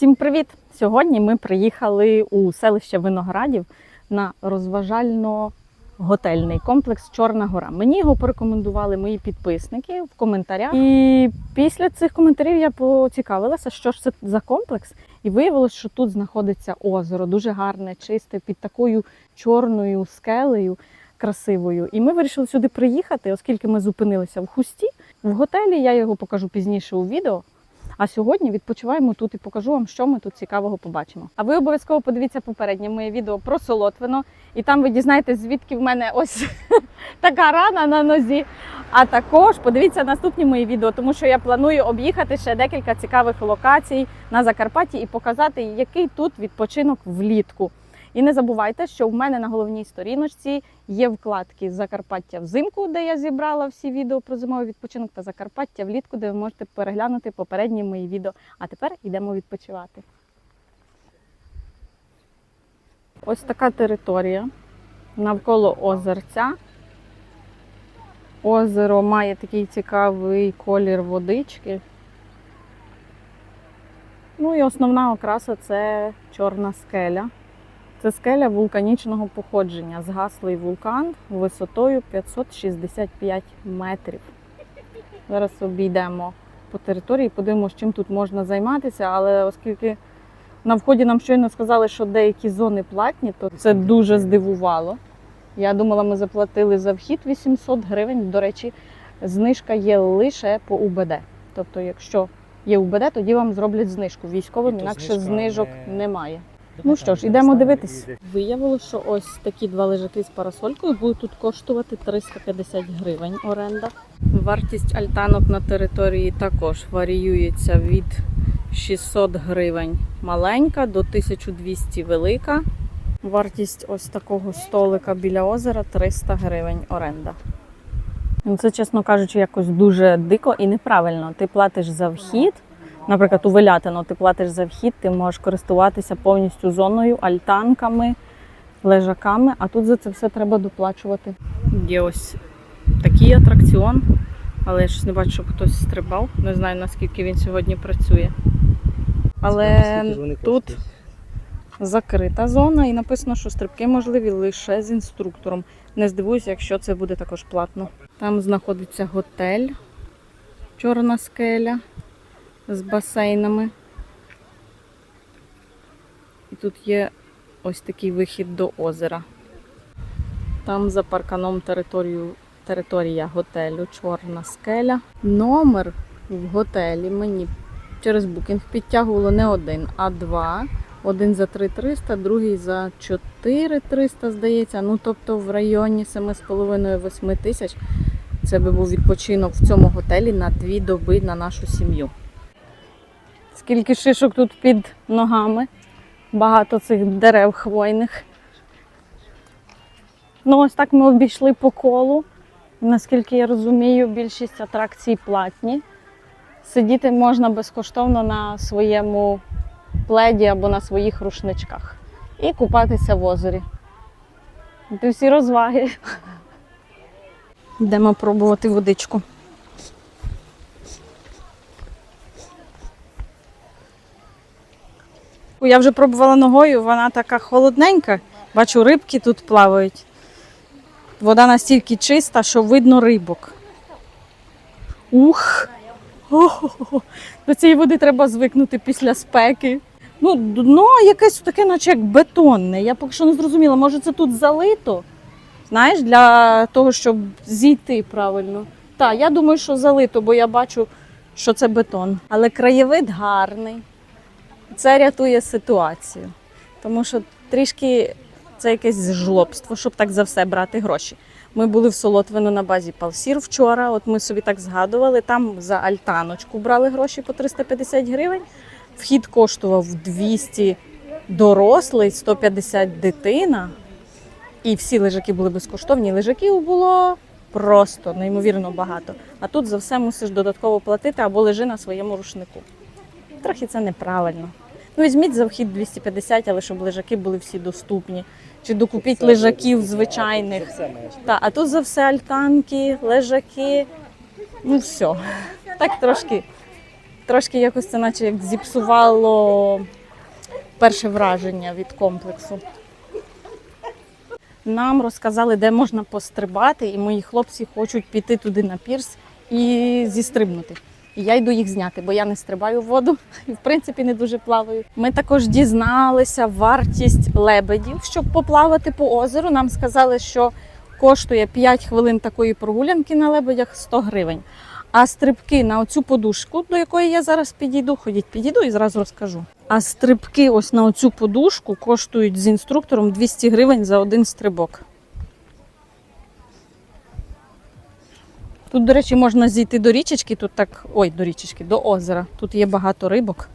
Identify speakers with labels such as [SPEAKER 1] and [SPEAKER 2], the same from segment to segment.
[SPEAKER 1] Всім привіт! Сьогодні ми приїхали у селище Виноградів на розважально-готельний комплекс Чорна Гора. Мені його порекомендували мої підписники в коментарях. І після цих коментарів я поцікавилася, що ж це за комплекс, і виявилось, що тут знаходиться озеро, дуже гарне, чисте, під такою чорною скелею. Красивою, і ми вирішили сюди приїхати, оскільки ми зупинилися в хусті в готелі. Я його покажу пізніше у відео. А сьогодні відпочиваємо тут і покажу вам, що ми тут цікавого побачимо. А ви обов'язково подивіться попереднє моє відео про солотвино, і там ви дізнаєтесь, звідки в мене ось така рана на нозі. А також подивіться наступні мої відео, тому що я планую об'їхати ще декілька цікавих локацій на Закарпатті і показати, який тут відпочинок влітку. І не забувайте, що в мене на головній сторіночці є вкладки Закарпаття взимку, де я зібрала всі відео про зимовий відпочинок, та Закарпаття влітку, де ви можете переглянути попередні мої відео. А тепер йдемо відпочивати. Ось така територія навколо озерця. Озеро має такий цікавий колір водички. Ну і основна окраса це чорна скеля. Це скеля вулканічного походження. Згаслий вулкан висотою 565 метрів. Зараз обійдемо по території, подивимося, чим тут можна займатися, але оскільки на вході нам щойно сказали, що деякі зони платні, то це дуже здивувало. Я думала, ми заплатили за вхід 800 гривень. До речі, знижка є лише по УБД. Тобто, якщо є УБД, тоді вам зроблять знижку. Військовим інакше знижок
[SPEAKER 2] не-
[SPEAKER 1] немає. Ну що ж, ідемо дивитись. Виявилося, що ось такі два лежаки з парасолькою будуть тут коштувати 350 гривень оренда. Вартість альтанок на території також варіюється від 600 гривень маленька до 1200 велика. Вартість ось такого столика біля озера 300 гривень оренда. Ну, Це, чесно кажучи, якось дуже дико і неправильно. Ти платиш за вхід. Наприклад, у Велятино ти платиш за вхід, ти можеш користуватися повністю зоною, альтанками, лежаками, а тут за це все треба доплачувати. Є ось такий атракціон, але я щось не бачу, щоб хтось стрибав. Не знаю, наскільки він сьогодні працює. Але тут закрита зона і написано, що стрибки можливі лише з інструктором. Не здивуюся, якщо це буде також платно. Там знаходиться готель, чорна скеля з басейнами. І тут є ось такий вихід до озера. Там за парканом територію, територія готелю Чорна скеля. Номер в готелі мені через букінг підтягувало не один, а два. Один за 3300, другий за 4300, здається. Ну, тобто в районі 7,5-8 тисяч. Це би був відпочинок в цьому готелі на дві доби на нашу сім'ю. Скільки шишок тут під ногами. Багато цих дерев хвойних. Ну, ось так ми обійшли по колу. Наскільки я розумію, більшість атракцій платні. Сидіти можна безкоштовно на своєму пледі або на своїх рушничках. І купатися в озері. Це всі розваги. Йдемо пробувати водичку. Я вже пробувала ногою, вона така холодненька. Бачу, рибки тут плавають. Вода настільки чиста, що видно рибок. Ух! Ого! До цієї води треба звикнути після спеки. Ну, дно якесь таке, наче як бетонне. Я поки що не зрозуміла, може це тут залито? Знаєш, для того, щоб зійти правильно. Так, я думаю, що залито, бо я бачу, що це бетон. Але краєвид гарний. Це рятує ситуацію. Тому що трішки це якесь жлобство, щоб так за все брати гроші. Ми були в Солотвино на базі Палсір вчора. От ми собі так згадували. Там за альтаночку брали гроші по 350 гривень. Вхід коштував 200 дорослий, 150 дитина. І всі лежаки були безкоштовні. Лежаків було просто неймовірно багато. А тут за все мусиш додатково платити або лежи на своєму рушнику. Трохи це неправильно. Ну, візьміть за вхід 250, але щоб лежаки були всі доступні. Чи докупіть лежаків звичайних. Та, а тут за все альтанки, лежаки. Ну все. Так трошки трошки якось це наче як зіпсувало перше враження від комплексу. Нам розказали, де можна пострибати, і мої хлопці хочуть піти туди на пірс і зістрибнути. І я йду їх зняти, бо я не стрибаю в воду і в принципі не дуже плаваю. Ми також дізналися вартість лебедів, щоб поплавати по озеру. Нам сказали, що коштує 5 хвилин такої прогулянки на лебедях 100 гривень. А стрибки на оцю подушку, до якої я зараз підійду, ходіть, підійду і зразу розкажу. А стрибки ось на оцю подушку коштують з інструктором 200 гривень за один стрибок. Тут, до речі, можна зійти до річечки, тут так. Ой, до річечки, до озера. Тут є багато рибок.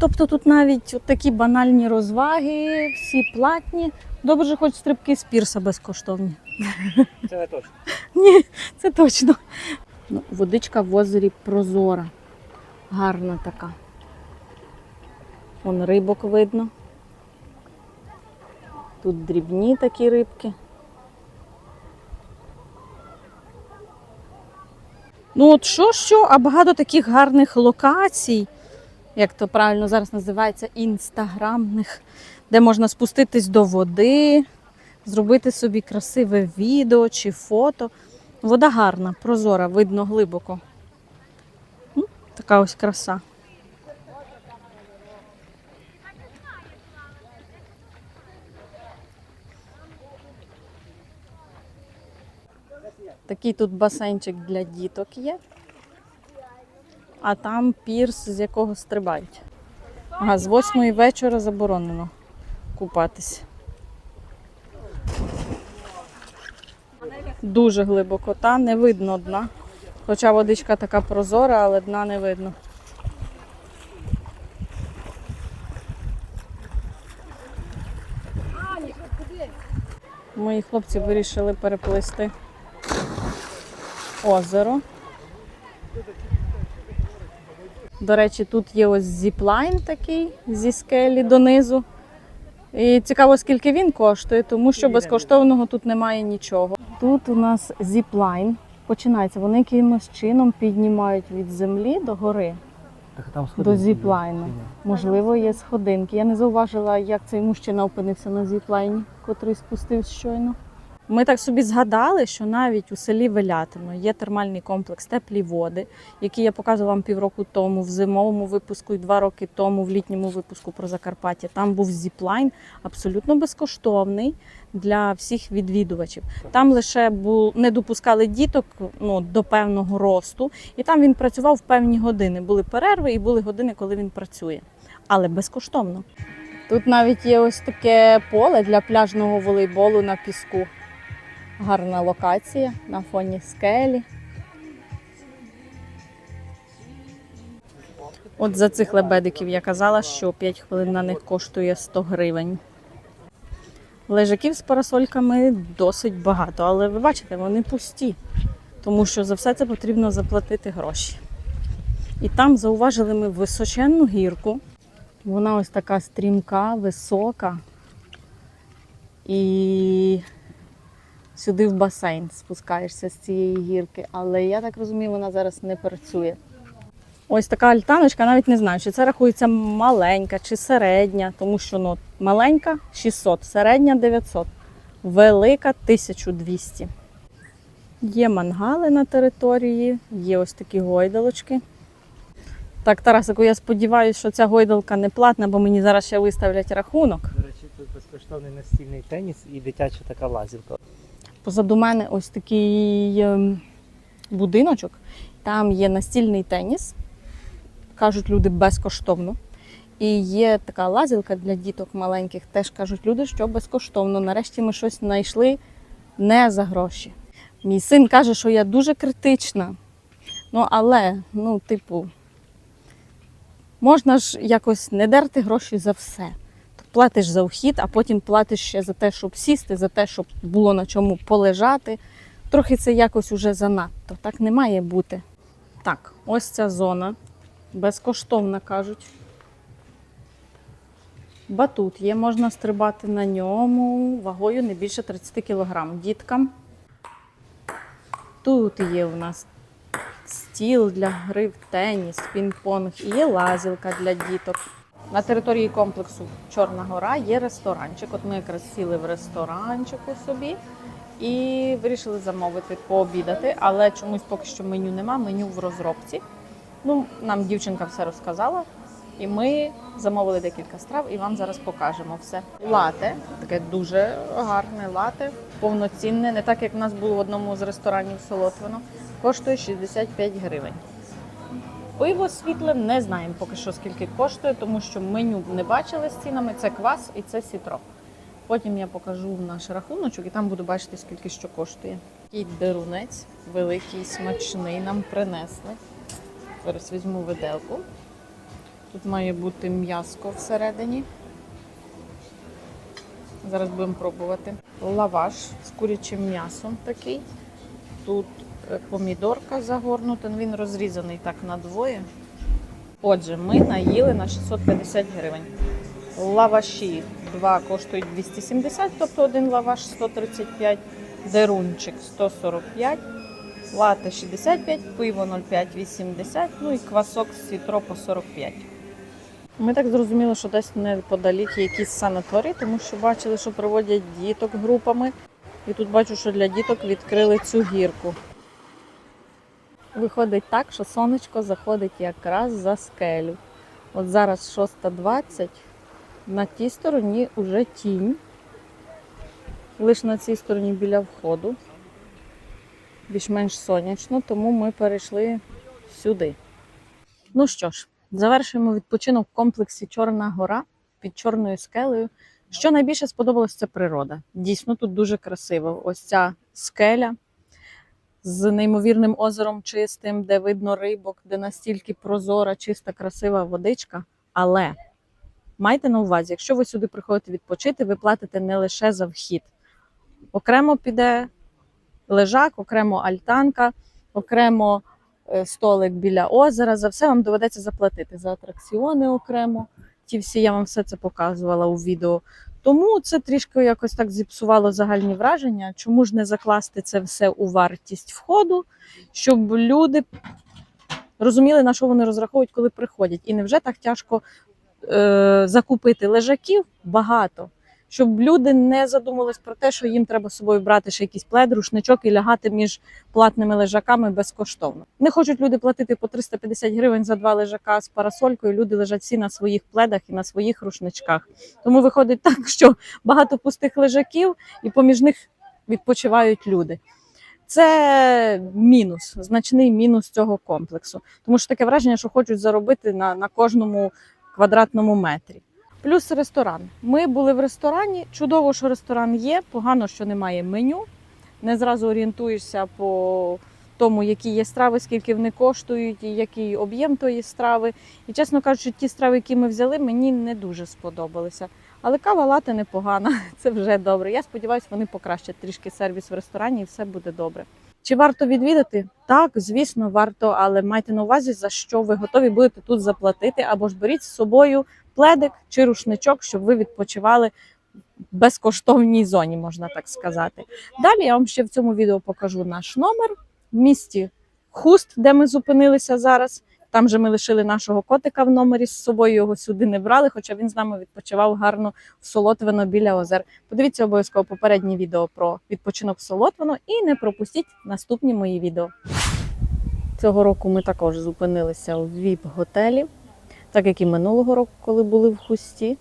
[SPEAKER 1] Тобто тут навіть от такі банальні розваги, всі платні. Добре, що хоч стрибки з пірса безкоштовні.
[SPEAKER 2] Це не точно.
[SPEAKER 1] Ні, це точно. Ну, водичка в озері прозора. Гарна така. Вон рибок видно. Тут дрібні такі рибки. Ну, от що, що, а багато таких гарних локацій, як то правильно зараз називається, інстаграмних, де можна спуститись до води, зробити собі красиве відео чи фото. Вода гарна, прозора, видно глибоко. Така ось краса. Такий тут басейнчик для діток є. А там пірс, з якого стрибають. Ага, з восьмої вечора заборонено купатись. Дуже глибоко, та не видно дна. Хоча водичка така прозора, але дна не видно. Мої хлопці вирішили переплисти озеро. До речі, тут є ось зіплайн такий зі скелі донизу. І цікаво, скільки він коштує, тому що безкоштовного тут немає нічого. Тут у нас зіплайн починається. Вони якимось чином піднімають від землі до гори,
[SPEAKER 2] Так, там
[SPEAKER 1] до зіплайну. Можливо, є сходинки. Я не зауважила, як цей мужчина опинився на зіплайні, котрий спустився щойно. Ми так собі згадали, що навіть у селі Велятино є термальний комплекс теплі води, який я показувала вам півроку тому в зимовому випуску і два роки тому в літньому випуску про Закарпаття. Там був зіплайн абсолютно безкоштовний для всіх відвідувачів. Там лише бу- не допускали діток ну, до певного росту, і там він працював в певні години. Були перерви і були години, коли він працює, але безкоштовно. Тут навіть є ось таке поле для пляжного волейболу на піску. Гарна локація на фоні скелі. От за цих лебедиків я казала, що 5 хвилин на них коштує 100 гривень. Лежаків з парасольками досить багато, але ви бачите, вони пусті, тому що за все це потрібно заплатити гроші. І там зауважили ми височенну гірку. Вона ось така стрімка, висока. І сюди в басейн спускаєшся з цієї гірки. Але я так розумію, вона зараз не працює. Ось така альтаночка, навіть не знаю, чи це рахується маленька чи середня, тому що ну, маленька 600, середня 900, велика 1200. Є мангали на території, є ось такі гойдалочки. Так, Тарасику, я сподіваюся, що ця гойдалка не платна, бо мені зараз ще виставлять рахунок.
[SPEAKER 2] До речі, тут безкоштовний настільний теніс і дитяча така лазівка.
[SPEAKER 1] Позаду мене ось такий ем, будиночок. Там є настільний теніс, кажуть люди безкоштовно. І є така лазілка для діток маленьких, теж кажуть люди, що безкоштовно. Нарешті ми щось знайшли не за гроші. Мій син каже, що я дуже критична. Ну, але, ну, типу, можна ж якось не дерти гроші за все. Ти платиш за вхід, а потім платиш ще за те, щоб сісти, за те, щоб було на чому полежати. Трохи це якось уже занадто. Так не має бути. Так, ось ця зона. Безкоштовна, кажуть. Батут є, можна стрибати на ньому вагою не більше 30 кг. Діткам Тут є у нас стіл для гри в теніс, пінг-понг, і є лазілка для діток. На території комплексу Чорна Гора є ресторанчик. От ми якраз сіли в ресторанчику собі і вирішили замовити пообідати, але чомусь поки що меню нема, меню в розробці. Ну, нам дівчинка все розказала, і ми замовили декілька страв і вам зараз покажемо все. Лате, таке дуже гарне лате, повноцінне, не так як в нас було в одному з ресторанів Солотвино, коштує 65 гривень. Пиво світле не знаємо поки що скільки коштує, тому що меню не бачили з цінами. Це квас і це сітро. Потім я покажу наш рахуночок і там буду бачити, скільки що коштує. Такий дерунець великий, смачний, нам принесли. Зараз візьму виделку. Тут має бути м'яско всередині. Зараз будемо пробувати. Лаваш з курячим м'ясом такий. Тут помідорка загорнута, ну, він розрізаний так на двоє. Отже, ми наїли на 650 гривень. Лаваші два коштують 270, тобто один лаваш 135, дерунчик 145, лате 65, пиво 0,5 80, ну і квасок з сітро по 45. Ми так зрозуміли, що десь неподалік якісь санаторії, тому що бачили, що проводять діток групами. І тут бачу, що для діток відкрили цю гірку. Виходить так, що сонечко заходить якраз за скелю. От зараз 6.20, на тій стороні вже тінь. Лише на цій стороні біля входу. Більш-менш сонячно, тому ми перейшли сюди. Ну що ж, завершуємо відпочинок в комплексі Чорна гора під Чорною скелею. Що найбільше сподобалось, це природа. Дійсно, тут дуже красиво. Ось ця скеля з неймовірним озером чистим, де видно рибок, де настільки прозора, чиста, красива водичка. Але майте на увазі, якщо ви сюди приходите відпочити, ви платите не лише за вхід. Окремо піде лежак, окремо альтанка, окремо е, столик біля озера. За все вам доведеться заплатити за атракціони окремо. Ті всі я вам все це показувала у відео. Тому це трішки якось так зіпсувало загальні враження. Чому ж не закласти це все у вартість входу, щоб люди розуміли, на що вони розраховують, коли приходять. І невже так тяжко е, закупити лежаків багато, щоб люди не задумувались про те, що їм треба з собою брати ще якийсь плед, рушничок і лягати між платними лежаками безкоштовно. Не хочуть люди платити по 350 гривень за два лежака з парасолькою. Люди лежать всі на своїх пледах і на своїх рушничках. Тому виходить так, що багато пустих лежаків, і поміж них відпочивають люди. Це мінус, значний мінус цього комплексу. Тому що таке враження, що хочуть заробити на, на кожному квадратному метрі. Плюс ресторан. Ми були в ресторані. Чудово, що ресторан є, погано, що немає меню. Не зразу орієнтуєшся по тому, які є страви, скільки вони коштують, і який об'єм тої страви. І чесно кажучи, ті страви, які ми взяли, мені не дуже сподобалися. Але кава лати непогана, це вже добре. Я сподіваюся, вони покращать трішки сервіс в ресторані і все буде добре. Чи варто відвідати? Так, звісно, варто, але майте на увазі, за що ви готові будете тут заплатити, або ж беріть з собою пледик чи рушничок, щоб ви відпочивали в безкоштовній зоні, можна так сказати. Далі я вам ще в цьому відео покажу наш номер в місті Хуст, де ми зупинилися зараз. Там же ми лишили нашого котика в номері з собою. Його сюди не брали, хоча він з нами відпочивав гарно в Солотвино біля озер. Подивіться обов'язково попереднє відео про відпочинок в Солотвино і не пропустіть наступні мої відео. Цього року ми також зупинилися у ВІП-готелі, так як і минулого року, коли були в Хусті.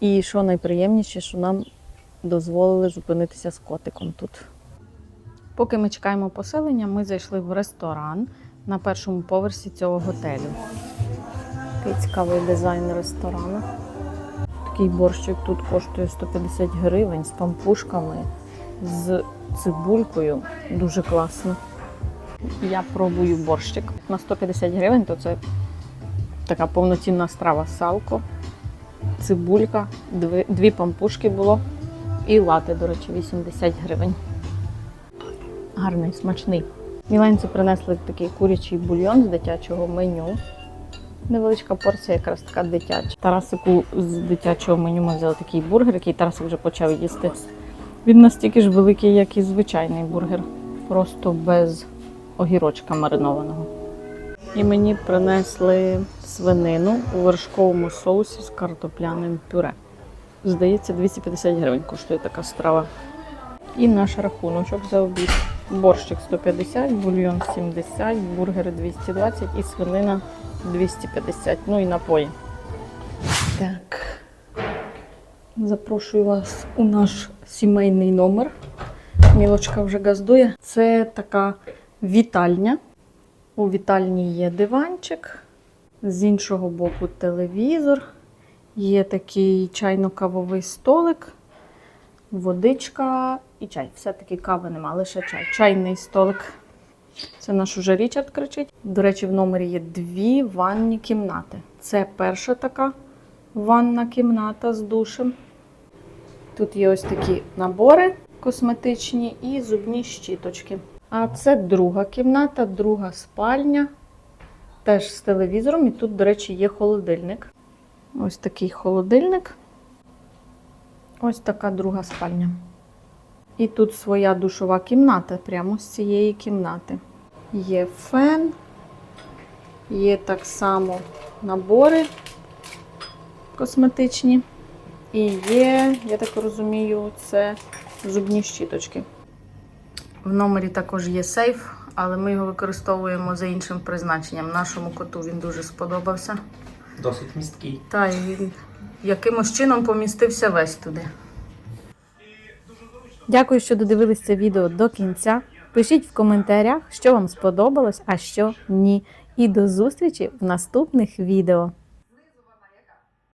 [SPEAKER 1] І що найприємніше, що нам дозволили зупинитися з котиком тут. Поки ми чекаємо поселення, ми зайшли в ресторан на першому поверсі цього готелю. Такий цікавий дизайн ресторану. Такий борщик тут коштує 150 гривень з пампушками, з цибулькою. Дуже класно. Я пробую борщик на 150 гривень, то це така повноцінна страва салко, цибулька, дві, дві пампушки було і лати, до речі, 80 гривень. Гарний, смачний. Міленці принесли такий курячий бульйон з дитячого меню. Невеличка порція, якраз така дитяча. Тарасику з дитячого меню ми взяли такий бургер, який Тарасик вже почав їсти. Він настільки ж великий, як і звичайний бургер. просто без огірочка маринованого. І мені принесли свинину у вершковому соусі з картопляним пюре. Здається, 250 гривень коштує така страва. І наш рахуночок за обід. Борщик 150, бульйон 70, бургери 220 і свинина 250. Ну і напої. Так. Запрошую вас у наш сімейний номер. Мілочка вже газдує. Це така вітальня. У вітальні є диванчик, з іншого боку телевізор, є такий чайно-кавовий столик, водичка і чай. Все-таки кави нема, лише чай. Чайний столик. Це наш уже Річард кричить. До речі, в номері є дві ванні кімнати. Це перша така ванна кімната з душем. Тут є ось такі набори косметичні і зубні щіточки. А це друга кімната, друга спальня. Теж з телевізором. І тут, до речі, є холодильник. Ось такий холодильник. Ось така друга спальня. І тут своя душова кімната, прямо з цієї кімнати. Є фен, є так само набори косметичні. І є, я так розумію, це зубні щіточки. В номері також є сейф, але ми його використовуємо за іншим призначенням. Нашому коту він дуже сподобався.
[SPEAKER 2] Досить місткий.
[SPEAKER 1] Та і він якимось чином помістився весь туди. Дякую, що додивились це відео до кінця. Пишіть в коментарях, що вам сподобалось, а що ні. І до зустрічі в наступних відео.